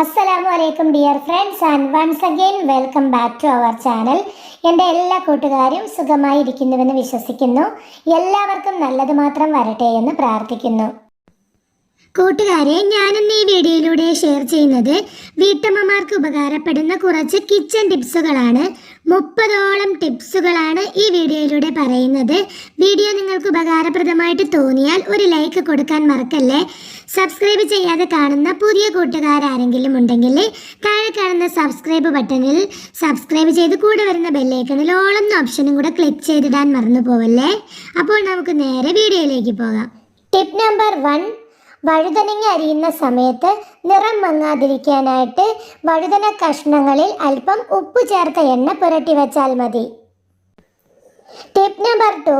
അസ്സലാമു അലൈക്കും dear friends and once again welcome back to our channel. എന്റെ എല്ലാ കൂട്ടുകാരും സുഖമായി ഇരിക്കുന്നുവെന്ന് വിശ്വസിക്കുന്നു. എല്ലാവർക്കും നല്ലത് മാത്രം വരട്ടെ എന്ന് പ്രാർത്ഥിക്കുന്നു. കൂട്ടുകാരെ ഞാനിന്ന് ഈ വീഡിയോയിലൂടെ ഷെയർ ചെയ്യുന്നത് വീട്ടമ്മമാർക്ക് ഉപകാരപ്പെടുന്ന കുറച്ച് കിച്ചൺ ടിപ്സുകളാണ് മുപ്പതോളം ടിപ്സുകളാണ് ഈ വീഡിയോയിലൂടെ പറയുന്നത്. വീഡിയോ നിങ്ങൾക്ക് ഉപകാരപ്രദമായിട്ട് തോന്നിയാൽ ഒരു ലൈക്ക് കൊടുക്കാൻ മറക്കല്ലേ? സബ്സ്ക്രൈബ് ചെയ്യാതെ കാണുന്ന പുതിയ കൂട്ടുകാരാരെങ്കിലും ഉണ്ടെങ്കിൽ താഴെ കാണുന്ന സബ്സ്ക്രൈബ് ബട്ടണിൽ സബ്സ്ക്രൈബ് ചെയ്ത് കൂടെ വരുന്ന ബെല്ലൈക്കണിൽ ഓളം ഓപ്ഷനും കൂടെ ക്ലിക്ക് ചെയ്തിടാൻ മറന്നു പോവല്ലേ അപ്പോൾ നമുക്ക് നേരെ വീഡിയോയിലേക്ക് പോകാം. ടിപ്പ് നമ്പർ വൺ വഴുതനങ്ങ അരിയുന്ന സമയത്ത് നിറം മങ്ങാതിരിക്കാനായിട്ട് വഴുതന കഷ്ണങ്ങളിൽ അല്പം ഉപ്പ് ചേർത്ത എണ്ണ പുരട്ടി വെച്ചാൽ മതി. ടിപ്പ് നമ്പർ ടു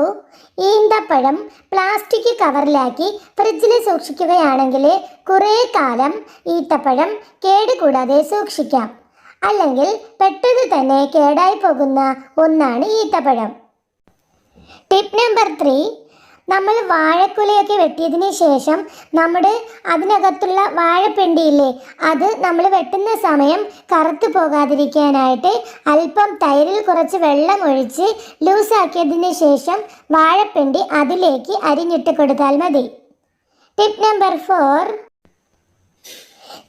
ഈന്തപ്പഴം പ്ലാസ്റ്റിക് കവറിലാക്കി ഫ്രിഡ്ജിൽ സൂക്ഷിക്കുകയാണെങ്കിൽ കുറേ കാലം ഈത്തപ്പഴം കേടുകൂടാതെ സൂക്ഷിക്കാം. അല്ലെങ്കിൽ പെട്ടെന്ന് തന്നെ കേടായി പോകുന്ന ഒന്നാണ് ഈത്തപ്പഴം. ടിപ്പ് നമ്പർ ത്രീ നമ്മൾ വാഴക്കുലയൊക്കെ വെട്ടിയതിന് ശേഷം നമ്മുടെ അതിനകത്തുള്ള വാഴപ്പിണ്ടിയില്ലേ അത് നമ്മൾ വെട്ടുന്ന സമയം കറുത്തു പോകാതിരിക്കാനായിട്ട് അല്പം തൈരിൽ കുറച്ച് വെള്ളം ഒഴിച്ച് ലൂസാക്കിയതിന് ശേഷം വാഴപ്പിണ്ടി അതിലേക്ക് അരിഞ്ഞിട്ട് കൊടുത്താൽ മതി. ടിപ്പ് നമ്പർ ഫോർ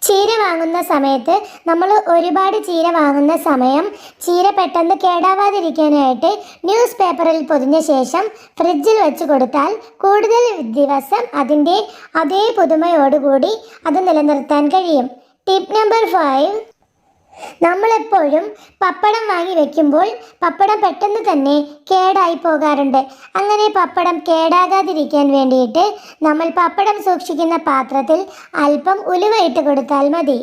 ചീര വാങ്ങുന്ന സമയത്ത് നമ്മൾ ഒരുപാട് ചീര വാങ്ങുന്ന സമയം ചീര പെട്ടെന്ന് കേടാവാതിരിക്കാനായിട്ട് ന്യൂസ് പേപ്പറിൽ പൊതിഞ്ഞ ശേഷം ഫ്രിഡ്ജിൽ വെച്ച് കൊടുത്താൽ കൂടുതൽ ദിവസം അതിന്റെ അതേ പുതുമയോടുകൂടി അത് നിലനിർത്താൻ കഴിയും. Tip number five. നമ്മളെപ്പോഴും പപ്പടം വാങ്ങി വെക്കുമ്പോൾ പപ്പടം പെട്ടെന്ന് തന്നെ കേടായി പോകാറുണ്ട്. അങ്ങനെ പപ്പടം കേടാകാതിരിക്കാൻ വേണ്ടിയിട്ട് നമ്മൾ പപ്പടം സൂക്ഷിക്കുന്ന പാത്രത്തിൽ അല്പം ഉലുവയിട്ട് കൊടുത്താൽ മതി.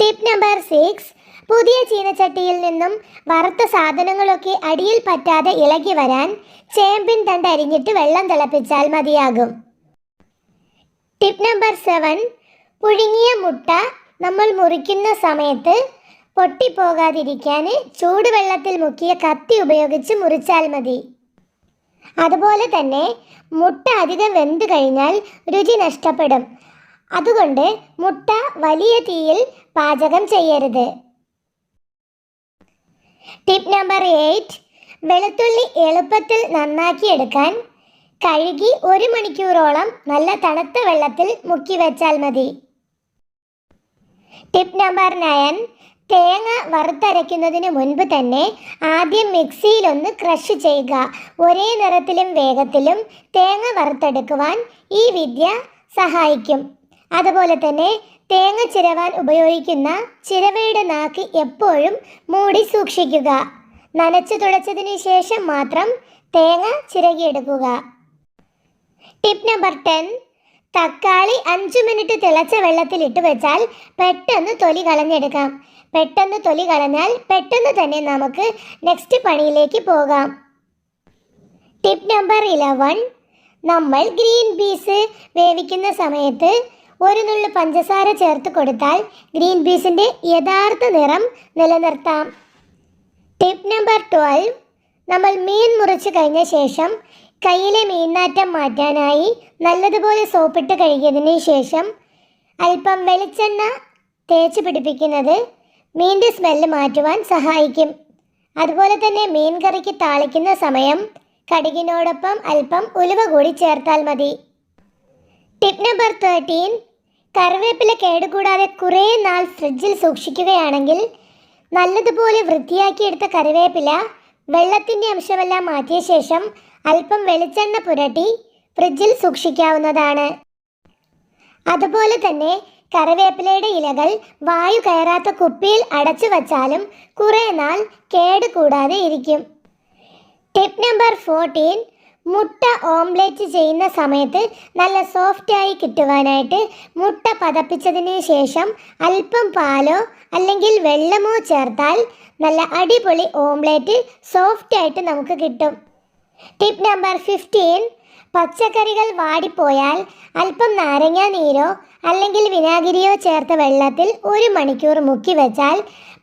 ടിപ്പ് നമ്പർ സിക്സ് പുതിയ ചീനച്ചട്ടിയിൽ നിന്നും വറുത്ത സാധനങ്ങളൊക്കെ അടിയിൽ പറ്റാതെ ഇളകി വരാൻ ചേമ്പിൻ തണ്ട് അരിഞ്ഞിട്ട് വെള്ളം തിളപ്പിച്ചാൽ മതിയാകും. ടിപ്പ് നമ്പർ സെവൻ പുഴുങ്ങിയ മുട്ട നമ്മൾ മുറിക്കുന്ന സമയത്ത് പൊട്ടിപ്പോകാതിരിക്കാൻ ചൂടുവെള്ളത്തിൽ മുക്കിയ കത്തി ഉപയോഗിച്ച് മുറിച്ചാൽ മതി. അതുപോലെ തന്നെ മുട്ട അധികം വെന്തു കഴിഞ്ഞാൽ രുചി നഷ്ടപ്പെടും. അതുകൊണ്ട് മുട്ട വലിയ തീയിൽ പാചകം ചെയ്യരുത്. ടിപ്പ് നമ്പർ എയ്റ്റ് വെളുത്തുള്ളി എളുപ്പത്തിൽ നന്നാക്കിയെടുക്കാൻ കഴുകി ഒരു മണിക്കൂറോളം നല്ല തണുത്ത വെള്ളത്തിൽ മുക്കി വെച്ചാൽ മതി. ടിപ്പ് നമ്പർ നയൻ തേങ്ങ വറുത്തരയ്ക്കുന്നതിന് മുൻപ് തന്നെ ആദ്യം മിക്സിയിലൊന്ന് ക്രഷ് ചെയ്യുക. ഒരേ നിറത്തിലും വേഗത്തിലും തേങ്ങ വറുത്തെടുക്കുവാൻ ഈ വിദ്യ സഹായിക്കും. അതുപോലെ തന്നെ തേങ്ങ ചിരവാൻ ഉപയോഗിക്കുന്ന ചിരവയുടെ നാക്ക് എപ്പോഴും മൂടി സൂക്ഷിക്കുക. നനച്ചു തുടച്ചതിന് ശേഷം മാത്രം തേങ്ങ ചിരകിയെടുക്കുക. ടിപ്പ് നമ്പർ ടെൻ തക്കാളി അഞ്ച് മിനിറ്റ് തിളച്ച വെള്ളത്തിൽ ഇട്ട് വെച്ചാൽ പെട്ടെന്ന് തൊലി കളഞ്ഞെടുക്കാം. പെട്ടെന്ന് തൊലി കളഞ്ഞാൽ പെട്ടെന്ന് തന്നെ നമുക്ക് നെക്സ്റ്റ് പണിയിലേക്ക് പോകാം. ടിപ്പ് നമ്പർ ഇലവൺ നമ്മൾ ഗ്രീൻ പീസ് വേവിക്കുന്ന സമയത്ത് ഒരു നുള്ളു പഞ്ചസാര ചേർത്ത് കൊടുത്താൽ ഗ്രീൻ പീസിന്റെ യഥാർത്ഥ നിറം നിലനിർത്താം. ടിപ്പ് നമ്പർ ട്വൽവ് നമ്മൾ മീൻ മുറിച്ച് കഴിഞ്ഞ ശേഷം കയ്യിലെ മീൻനാറ്റം മാറ്റാനായി നല്ലതുപോലെ സോപ്പിട്ട് കഴുകിയതിന് ശേഷം അല്പം വെളിച്ചെണ്ണ തേച്ച് പിടിപ്പിക്കുന്നത് മീന്റെ സ്മെല്ല് മാറ്റുവാൻ സഹായിക്കും. അതുപോലെ തന്നെ മീൻ കറിക്ക് താളിക്കുന്ന സമയം കടുകിനോടൊപ്പം അല്പം ഉലുവ കൂടി ചേർത്താൽ മതി. Tip number thirteen. കറിവേപ്പില കേടുകൂടാതെ കുറേ നാൾ ഫ്രിഡ്ജിൽ സൂക്ഷിക്കുകയാണെങ്കിൽ നല്ലതുപോലെ വൃത്തിയാക്കിയെടുത്ത കറിവേപ്പില വെള്ളത്തിന്റെ അംശമെല്ലാം മാറ്റിയ ശേഷം അല്പം വെളിച്ചെണ്ണ പുരട്ടി ഫ്രിഡ്ജിൽ സൂക്ഷിക്കാവുന്നതാണ്. അതുപോലെ തന്നെ കറിവേപ്പിലയുടെ ഇലകൾ വായു കയറാത്ത കുപ്പിയിൽ അടച്ചു വച്ചാലും കുറേ നാൾ കേട് കൂടാതെ ഇരിക്കും. ടിപ്പ് നമ്പർ ഫോർട്ടീൻ മുട്ട ഓംലേറ്റ് ചെയ്യുന്ന സമയത്ത് നല്ല സോഫ്റ്റായി കിട്ടുവാനായിട്ട് മുട്ട പതപ്പിച്ചതിന് ശേഷം അല്പം പാലോ അല്ലെങ്കിൽ വെള്ളമോ ചേർത്താൽ നല്ല അടിപൊളി ഓംലേറ്റ് സോഫ്റ്റായിട്ട് നമുക്ക് കിട്ടും. ടിപ്പ് നമ്പർ ഫിഫ്റ്റീൻ പച്ചക്കറികൾ വാടിപ്പോയാൽ അല്പം നാരങ്ങാ നീരോ അല്ലെങ്കിൽ വിനാഗിരിയോ ചേർത്ത വെള്ളത്തിൽ ഒരു മണിക്കൂർ മുക്കി വെച്ചാൽ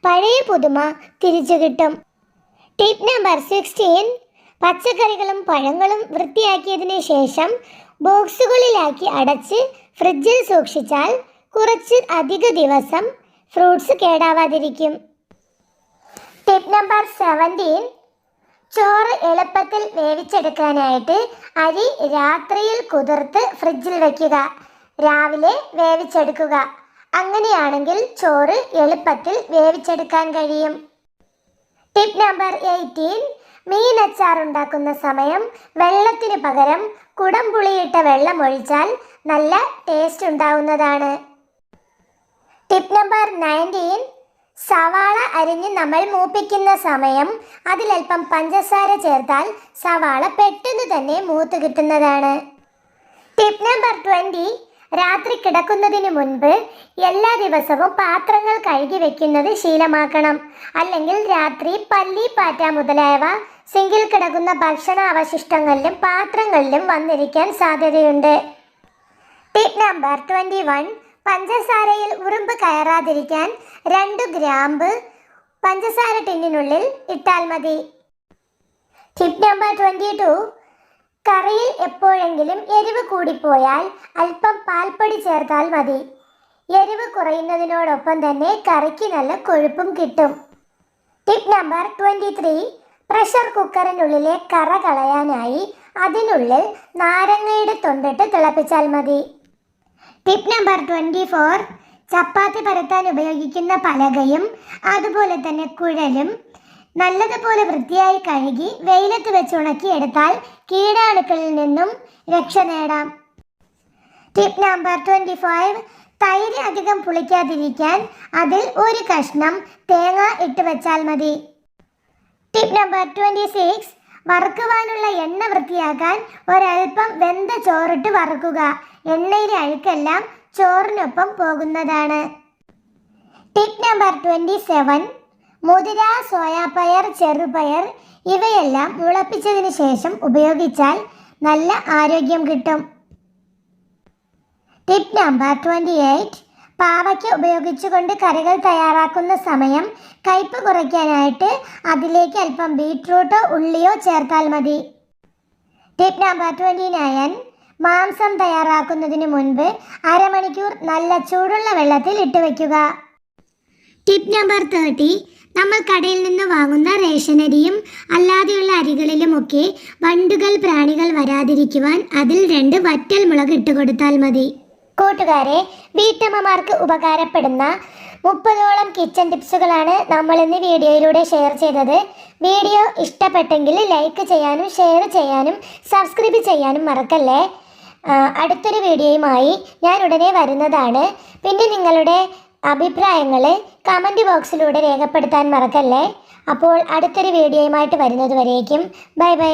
പഴയ പുതുമ തിരിച്ചു കിട്ടും. ടിപ്പ് നമ്പർ സിക്സ്റ്റീൻ പച്ചക്കറികളും പഴങ്ങളും വൃത്തിയാക്കിയതിന് ശേഷം ബോക്സുകളിലാക്കി അടച്ച് ഫ്രിഡ്ജിൽ സൂക്ഷിച്ചാൽ കുറച്ച് അധിക ദിവസം ഫ്രൂട്ട്സ് കേടാവാതിരിക്കും. ടിപ്പ് നമ്പർ സെവന്റീൻ ചോറ് എളുപ്പത്തിൽ വേവിച്ചെടുക്കാനായിട്ട് അരി രാത്രിയിൽ കുതിർത്ത് ഫ്രിഡ്ജിൽ വയ്ക്കുക രാവിലെ വേവിച്ചെടുക്കുക. അങ്ങനെയാണെങ്കിൽ ചോറ് എളുപ്പത്തിൽ വേവിച്ചെടുക്കാൻ കഴിയും. ടിപ്പ് നമ്പർ എയ്റ്റീൻ മീൻ അച്ചാർ ഉണ്ടാക്കുന്ന സമയം വെള്ളത്തിന് പകരം കുടംപുളിയിട്ട വെള്ളം ഒഴിച്ചാൽ നല്ല ടേസ്റ്റ് ഉണ്ടാവുന്നതാണ്. ടിപ്പ് നമ്പർ നയന്റീൻ സവാള അരിഞ്ഞ് നമ്മൾ മൂപ്പിക്കുന്ന സമയം അതിലൽപ്പം പഞ്ചസാര ചേർത്താൽ സവാള പെട്ടെന്ന് തന്നെ മൂത്ത് കിട്ടുന്നതാണ്. ടിപ്പ് നമ്പർ ട്വന്റി രാത്രി കിടക്കുന്നതിന് മുൻപ് എല്ലാ ദിവസവും പാത്രങ്ങൾ കഴുകി വെക്കുന്നത് ശീലമാക്കണം. അല്ലെങ്കിൽ രാത്രി പല്ലി പാറ്റ മുതലായവ സിങ്കിൽ കിടക്കുന്ന ഭക്ഷണ അവശിഷ്ടങ്ങളിലും പാത്രങ്ങളിലും വന്നിരിക്കാൻ സാധ്യതയുണ്ട്. ടിപ്പ് നമ്പർ ട്വന്റി വൺ പഞ്ചസാരയിൽ ഉറുമ്പ് കയറാതിരിക്കാൻ രണ്ട് ഗ്രാമ്പ് പഞ്ചസാര ടിന്നിനുള്ളിൽ ഇട്ടാൽ മതി. ടിപ്പ് നമ്പർ ട്വന്റി ടു കറിയിൽ എപ്പോഴെങ്കിലും എരിവ് കൂടിപ്പോയാൽ അല്പം പാൽപ്പൊടി ചേർത്താൽ മതി. എരിവ് കുറയുന്നതിനോടൊപ്പം തന്നെ കറിക്ക് നല്ല കൊഴുപ്പും കിട്ടും. Tip number twenty three pressure കുക്കറിനുള്ളിലെ കറ കളയാനായി അതിനുള്ളിൽ നാരങ്ങയുടെ തൊണ്ടിട്ട് തിളപ്പിച്ചാൽ മതി. Tip number twenty four chapati പരത്താൻ ഉപയോഗിക്കുന്ന പലകയും അതുപോലെ തന്നെ കുഴലും. നല്ലതുപോലെ വൃത്തിയായി കഴുകി വെയിലത്ത് വെച്ച് ഉണക്കിയെടുത്താൽ കീടാണുക്കളിൽ നിന്നും രക്ഷ നേടാം. ടിപ്പ് നമ്പർ ട്വന്റി ഫൈവ് തൈര് അധികം പുളിക്കാതിരിക്കാൻ അതിൽ ഒരു കഷ്ണം തേങ്ങ ഇട്ട് വെച്ചാൽ മതി. ടിപ്പ് നമ്പർ ട്വന്റി സിക്സ് വറുക്കുവാനുള്ള എണ്ണ വൃത്തിയാക്കാൻ ഒരൽപ്പം വെന്ത ചോറിട്ട് വറുക്കുക. എണ്ണയിലെ അഴുക്കെല്ലാം ചോറിനൊപ്പം പോകുന്നതാണ്. ടിപ്പ് നമ്പർ ട്വന്റി സെവൻ മുതിര സോയാപ്പയർ ചെറുപയർ ഇവയെല്ലാം മുളപ്പിച്ചതിന് ശേഷം ഉപയോഗിച്ചാൽ നല്ല ആരോഗ്യം കിട്ടും. ടിപ്പ് നമ്പർ ട്വന്റി എയ്റ്റ് പാവയ്ക്ക ഉപയോഗിച്ചുകൊണ്ട് കറികൾ തയ്യാറാക്കുന്ന സമയം കയ്പ് കുറയ്ക്കാനായിട്ട് അതിലേക്ക് അല്പം ബീട്രൂട്ടോ ഉള്ളിയോ ചേർത്താൽ മതി. ടിപ്പ് നമ്പർ ട്വന്റി നയൻ മാംസം തയ്യാറാക്കുന്നതിന് മുൻപ് അരമണിക്കൂർ നല്ല ചൂടുള്ള വെള്ളത്തിൽ ഇട്ട് വയ്ക്കുക ടിപ്പ് നമ്പർ തേർട്ടി നമ്മൾ കടയിൽ നിന്ന് വാങ്ങുന്ന റേഷനരിയും അല്ലാതെയുള്ള അരികളിലുമൊക്കെ വണ്ടുകൾ പ്രാണികൾ വരാതിരിക്കുവാൻ അതിൽ രണ്ട് വറ്റൽ മുളക് ഇട്ട് കൊടുത്താൽ മതി. കൂട്ടുകാരെ വീട്ടമ്മമാർക്ക് ഉപകാരപ്പെടുന്ന മുപ്പതോളം കിച്ചൺ ടിപ്സുകളാണ് നമ്മൾ ഇന്ന് വീഡിയോയിലൂടെ ഷെയർ ചെയ്തത്. വീഡിയോ ഇഷ്ടപ്പെട്ടെങ്കിൽ ലൈക്ക് ചെയ്യാനും ഷെയർ ചെയ്യാനും സബ്സ്ക്രൈബ് ചെയ്യാനും മറക്കല്ലേ? അടുത്തൊരു വീഡിയോയുമായി ഞാൻ ഉടനെ വരുന്നതാണ്. പിന്നെ നിങ്ങളുടെ അഭിപ്രായങ്ങൾ കമന്റ് ബോക്സിലൂടെ രേഖപ്പെടുത്താൻ മറക്കല്ലേ. അപ്പോൾ അടുത്തൊരു വീഡിയോയുമായിട്ട് വരുന്നത് വരേക്കും ബൈ ബൈ.